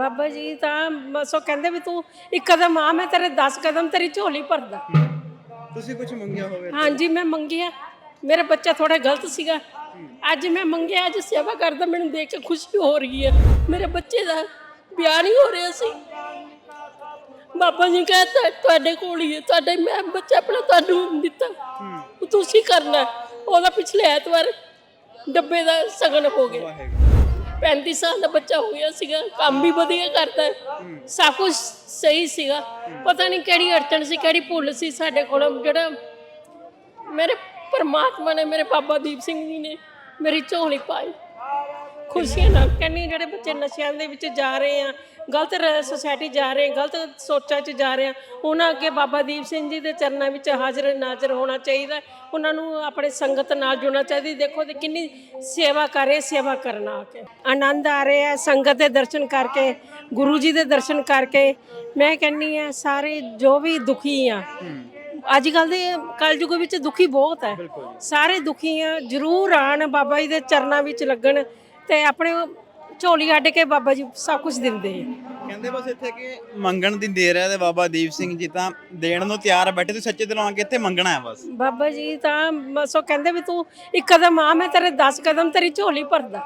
ਬਾਬਾ ਜੀ ਤਾਂ ਉਹ ਕਹਿੰਦੇ ਵੀ ਤੂੰ ਇੱਕ ਕਦਮ ਆ ਮੈਂ ਤੇਰੇ 10 ਕਦਮ ਤੇਰੀ ਝੋਲੀ ਭਰਦਾ। ਤੁਸੀਂ ਕੁਝ ਮੰਗਿਆ ਹੋਵੇ ਹਾਂਜੀ ਮੈਂ ਮੰਗਿਆ। ਮੇਰਾ ਬੱਚਾ ਥੋੜਾ ਗਲਤ ਸੀਗਾ। ਅੱਜ ਮੈਂ ਮੰਗਿਆ ਅੱਜ ਸੇਵਾ ਕਰਦਾ ਮੈਨੂੰ ਦੇਖ ਕੇ ਖੁਸ਼ੀ ਹੋ ਰਹੀ ਹੈ। ਮੇਰੇ ਬੱਚੇ ਦਾ ਵਿਆਹ ਨਹੀਂ ਹੋ ਰਿਹਾ ਸੀ। ਬਾਬਾ ਜੀ ਕਹਿੰਦਾ ਤੁਹਾਡੇ ਕੋਲ ਹੀ ਹੈ ਤੁਹਾਡੇ ਮੈਂ ਬੱਚਾ ਆਪਣਾ ਤੁਹਾਨੂੰ ਦਿੱਤਾ। ਤੁਸੀਂ ਕਰਨਾ। ਉਹਦਾ ਪਿਛਲੇ ਐਤਵਾਰ ਡੱਬੇ ਦਾ ਸਗਨ ਹੋ ਗਿਆ। 35 ਸਾਲ ਦਾ ਬੱਚਾ ਹੋ ਗਿਆ ਸੀਗਾ, ਕੰਮ ਵੀ ਵਧੀਆ ਕਰਦਾ ਹੈ। ਸਭ ਕੁਝ ਸਹੀ ਸੀਗਾ ਪਤਾ ਨਹੀਂ ਕਿਹੜੀ ਅੜਚਣ ਸੀ, ਕਿਹੜੀ ਭੁੱਲ ਸੀ ਸਾਡੇ ਕੋਲ, ਜਿਹੜਾ ਮੇਰੇ ਪਰਮਾਤਮਾ ਨੇ, ਮੇਰੇ ਬਾਬਾ ਦੀਪ ਸਿੰਘ ਜੀ ਨੇ ਮੇਰੀ ਝੋਲੀ ਪਾਈ ਖੁਸ਼ੀਆਂ ਨਾਲ ਕਹਿੰਨੀ ਜਿਹੜੇ ਬੱਚੇ ਨਸ਼ਿਆਂ ਦੇ ਵਿੱਚ ਜਾ ਰਹੇ ਆ ਗਲਤ ਸੁਸਾਇਟੀ ਜਾ ਰਹੇ ਗਲਤ ਸੋਚਾਂ 'ਚ ਜਾ ਰਹੇ ਆ ਉਹਨਾਂ ਅੱਗੇ ਬਾਬਾ ਦੀਪ ਸਿੰਘ ਜੀ ਦੇ ਚਰਨਾਂ ਵਿੱਚ ਹਾਜ਼ਰ ਨਾਜ਼ਰ ਹੋਣਾ ਚਾਹੀਦਾ। ਉਹਨਾਂ ਨੂੰ ਆਪਣੇ ਸੰਗਤ ਨਾਲ ਜੁੜਨਾ ਚਾਹੀਦਾ ਦੇਖੋ ਤੇ ਕਿੰਨੀ ਸੇਵਾ ਕਰ ਰਹੇ ਸੇਵਾ ਕਰਨਾ ਆ ਕੇ। ਆਨੰਦ ਆ ਰਿਹਾ ਸੰਗਤ ਦੇ ਦਰਸ਼ਨ ਕਰਕੇ ਗੁਰੂ ਜੀ ਦੇ ਦਰਸ਼ਨ ਕਰਕੇ ਮੈਂ ਕਹਿੰਨੀ ਆ ਸਾਰੇ ਜੋ ਵੀ ਦੁਖੀ ਆ ਅੱਜ ਕੱਲ ਦੇ ਕਲਯੁਗ ਵਿੱਚ ਦੁਖੀ ਬਹੁਤ ਹੈ। ਸਾਰੇ ਦੁਖੀ ਆ ਜਰੂਰ ਆਣ ਬਾਬਾ ਜੀ ਦੇ ਚਰਨਾਂ ਵਿੱਚ ਲੱਗਣ ਤੇ ਆਪਣੇ ਝੋਲੀ ਅੱਡ ਕੇ ਬਾਬਾ ਜੀ ਸਭ ਕੁਝ ਦਿੰਦੇ ਆ। ਕਹਿੰਦੇ ਬਸ ਇੱਥੇ ਕਿ ਮੰਗਣ ਦੀ ਦੇਰ ਹੈ ਤੇ ਬਾਬਾ ਦੀਪ ਸਿੰਘ ਜੀ ਤਾਂ ਦੇਣ ਨੂੰ ਤਿਆਰ ਆ ਬੈਠੇ ਤੁਸੀਂ ਸੱਚੇ ਦਿਲੋਂ ਆ ਕੇ ਇੱਥੇ ਮੰਗਣਾ ਹੈ ਬਸ। ਬਾਬਾ ਜੀ ਤਾਂ ਬਸ ਉਹ ਕਹਿੰਦੇ ਵੀ ਤੂੰ ਇੱਕ ਕਦਮ ਆ ਮੈਂ ਤੇਰੇ 10 ਕਦਮ ਤੇਰੀ ਝੋਲੀ ਭਰਦਾ।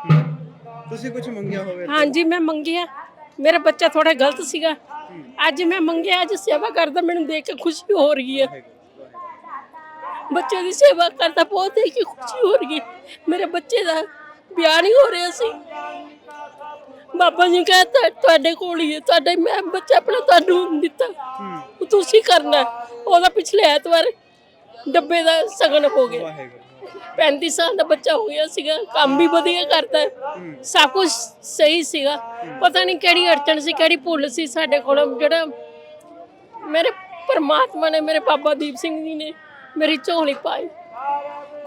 ਤੁਸੀਂ ਕੁਝ ਮੰਗਿਆ ਹੋਵੇ ਹਾਂਜੀ ਮੈਂ ਮੰਗਿਆ ਮੇਰਾ ਬੱਚਾ ਥੋੜਾ ਗਲਤ ਸੀਗਾ। ਅੱਜ ਮੈਂ ਮੰਗਿਆ ਅੱਜ ਸੇਵਾ ਕਰਦਾ ਮੈਨੂੰ ਦੇਖ ਕੇ ਖੁਸ਼ੀ ਹੋ ਰਹੀ ਹੈ। ਬੱਚੇ ਦੀ ਸੇਵਾ ਕਰਦਾ ਬਹੁਤ ਦੇਖ ਕੇ ਖੁਸ਼ੀ ਹੋ ਰਹੀ ਹੈ। ਮੇਰੇ ਬੱਚੇ ਦਾ ਵਿਆਹ ਨਹੀਂ ਹੋ ਰਿਹਾ ਸੀ। ਬਾਬਾ ਜੀ ਕਹਿੰਦਾ ਤੁਹਾਡੇ ਕੋਲ ਹੀ ਹੈ ਤੁਹਾਡੇ ਮੈਂ ਬੱਚਾ ਆਪਣਾ ਤੁਹਾਨੂੰ ਦਿੱਤਾ। ਉਹ ਤੁਸੀਂ ਕਰਨਾ ਹੈ। ਉਹਦਾ ਪਿਛਲੇ ਐਤਵਾਰ ਡੱਬੇ ਦਾ ਸਗਨ ਹੋ ਗਿਆ। ਵਾਹਿਗੁਰੂ। 35 ਸਾਲ ਦਾ ਬੱਚਾ ਹੋ ਗਿਆ ਸੀਗਾ ਕੰਮ ਵੀ ਵਧੀਆ ਕਰਦਾ ਹੈ। ਸਭ ਕੁਝ ਸਹੀ ਸੀਗਾ। ਪਤਾ ਨਹੀਂ ਕਿਹੜੀ ਅੜਚਣ ਸੀ ਕਿਹੜੀ ਭੁੱਲ ਸੀ ਸਾਡੇ ਕੋਲ। ਜਿਹੜਾ ਮੇਰੇ ਪਰਮਾਤਮਾ ਨੇ ਮੇਰੇ ਬਾਬਾ ਦੀਪ ਸਿੰਘ ਜੀ ਨੇ ਮੇਰੀ ਝੋਲੀ ਪਾਈ।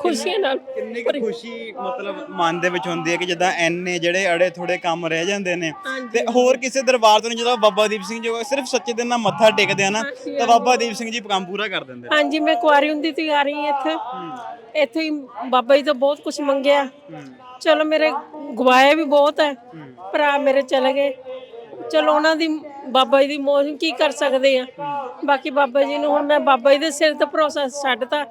ਖੁਸ਼ੀਆਂ ਨਾਲ। ਕਿੰਨੀ ਕੁ ਖੁਸ਼ੀ ਮਤਲਬ ਮਨ ਦੇ ਵਿੱਚ ਹੁੰਦੀ ਹੈ ਕਿ ਜਿੱਦਾਂ ਐਨੇ ਜਿਹੜੇ ਅੜੇ ਥੋੜੇ ਕੰਮ ਰਹਿ ਜਾਂਦੇ ਨੇ। ਤੇ ਹੋਰ ਕਿਸੇ ਦਰਬਾਰ ਤੋਂ ਨਹੀਂ ਜਦੋਂ ਬਾਬਾ ਦੀਪ ਸਿੰਘ ਜੀ ਸਿਰਫ ਸੱਚੇ ਦਿਲ ਨਾਲ ਮੱਥਾ ਟੇਕਦੇ ਆ ਨਾ ਤਾਂ ਬਾਬਾ ਦੀਪ ਸਿੰਘ ਜੀ ਕੰਮ ਪੂਰਾ ਕਰ ਦਿੰਦੇ ਹਾਂਜੀ ਮੈਂ ਕੁਆਰੀ ਹੁੰਦੀ ਤੇ ਆ ਰਹੀ ਇੱਥੇ। ਇੱਥੇ ਹੀ ਬਾਬਾ ਜੀ ਤੋਂ ਬਹੁਤ ਕੁਝ ਮੰਗਿਆ। ਚਲੋ ਮੇਰੇ ਗਵਾਏ ਵੀ ਬਹੁਤ ਹੈ। ਭਰਾ ਮੇਰੇ ਚਲੇ ਗਏ। ਚਲੋ ਉਹਨਾਂ ਦੀ ਬਾਬਾ ਜੀ ਦੀ ਮੋਹ ਕੀ ਕਰ ਸਕਦੇ ਆ। ਬਾਕੀ ਬਾਬਾ ਜੀ ਨੂੰ ਹੁਣ ਮੈਂ ਬਾਬਾ ਜੀ ਦੇ ਸਿਰ ਤੇ ਭਰੋਸਾ ਛੱਡਤਾ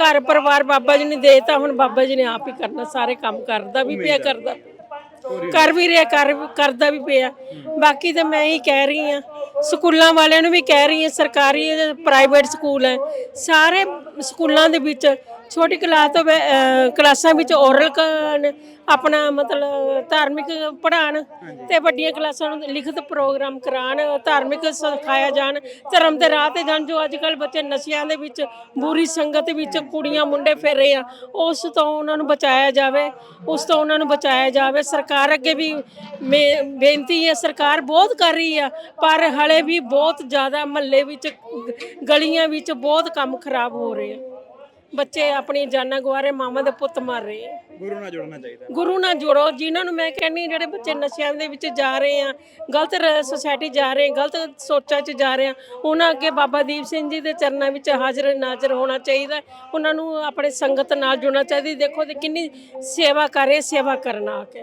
ਘਰ ਪਰਿਵਾਰ ਬਾਬਾ ਜੀ ਨੇ ਦੇਤਾ ਹੁਣ ਬਾਬਾ ਜੀ ਨੇ ਆਪ ਹੀ ਕਰਨਾ ਸਾਰੇ ਕੰਮ ਕਰਦਾ ਵੀ ਪਿਆ ਕਰਦਾ। ਕਰ ਵੀ ਰਿਹਾ ਕਰ ਕਰਦਾ ਵੀ ਪਿਆ। ਬਾਕੀ ਤਾਂ ਮੈਂ ਹੀ ਕਹਿ ਰਹੀ ਆ ਸਕੂਲਾਂ ਵਾਲਿਆਂ ਨੂੰ ਵੀ ਕਹਿ ਰਹੀ ਆ ਸਰਕਾਰੀ ਪ੍ਰਾਈਵੇਟ ਸਕੂਲ ਹੈ ਸਾਰੇ ਸਕੂਲਾਂ ਦੇ ਵਿੱਚ ਛੋਟੀ ਕਲਾਸ ਤੋਂ ਬੈ- ਅਹ ਕਲਾਸਾਂ ਵਿੱਚ ਔਰਲ ਆਪਣਾ ਮਤਲਬ ਧਾਰਮਿਕ ਪੜ੍ਹਾਉਣ ਤੇ ਵੱਡੀਆਂ ਕਲਾਸਾਂ ਨੂੰ ਲਿਖਤ ਪ੍ਰੋਗਰਾਮ ਕਰਾਉਣ, ਧਾਰਮਿਕ ਸਿਖਾਇਆ ਜਾਣ, ਧਰਮ ਦੇ ਰਾਹ ਤੇ ਜਾਣ, ਜੋ ਅੱਜ ਕੱਲ ਬੱਚੇ ਨਸ਼ਿਆਂ ਦੇ ਵਿੱਚ, ਬੁਰੀ ਸੰਗਤ ਵਿੱਚ ਕੁੜੀਆਂ, ਮੁੰਡੇ ਫਿਰ ਰਹੇ ਆ, ਉਸ ਤੋਂ ਉਹਨਾਂ ਨੂੰ ਬਚਾਇਆ ਜਾਵੇ, ਉਸ ਤੋਂ ਉਹਨਾਂ ਨੂੰ ਬਚਾਇਆ ਜਾਵੇ। ਸਰਕਾਰ ਅੱਗੇ ਵੀ ਮੇ- ਬੇਨਤੀ ਹੈ, ਸਰਕਾਰ ਬਹੁਤ ਕਰ ਰਹੀ ਆ, ਪਰ ਹਲੇ ਵੀ ਬਹੁਤ ਜ਼ਿਆਦਾ ਮਹੱਲੇ ਵਿੱਚ ਗ- ਗਲੀਆਂ ਵਿੱਚ ਬਹੁਤ ਕੰਮ ਖਰਾਬ ਹੋ ਰਹੇ ਆ। ਬੱਚੇ ਆਪਣੀ ਜਾਨਾਂ ਗਵਾ ਰਹੇ ਮਾਵਾਂ ਦੇ ਪੁੱਤ ਮਾਰ ਰਹੇ ਆ। ਗੁਰੂ ਨਾਲ ਜੁੜਨਾ ਚਾਹੀਦਾ। ਗੁਰੂ ਨਾਲ ਜੁੜੋ ਜਿਨ੍ਹਾਂ ਨੂੰ ਮੈਂ ਕਹਿੰਨੀ ਜਿਹੜੇ ਬੱਚੇ ਨਸ਼ਿਆਂ ਦੇ ਵਿੱਚ ਜਾ ਰਹੇ ਆ ਗਲਤ ਸੁਸਾਇਟੀ ਜਾ ਰਹੇ ਆ ਗਲਤ ਸੋਚਾਂ 'ਚ ਜਾ ਰਹੇ ਆ ਉਹਨਾਂ ਅੱਗੇ ਬਾਬਾ ਦੀਪ ਸਿੰਘ ਜੀ ਦੇ ਚਰਨਾਂ ਵਿੱਚ ਹਾਜ਼ਰ ਨਾਜ਼ਰ ਹੋਣਾ ਚਾਹੀਦਾ। ਉਹਨਾਂ ਨੂੰ ਆਪਣੇ ਸੰਗਤ ਨਾਲ ਜੁੜਨਾ ਚਾਹੀਦਾ ਦੇਖੋ ਤੇ ਕਿੰਨੀ ਸੇਵਾ ਕਰ ਰਹੇ ਸੇਵਾ ਕਰਨਾ ਆ ਕੇ।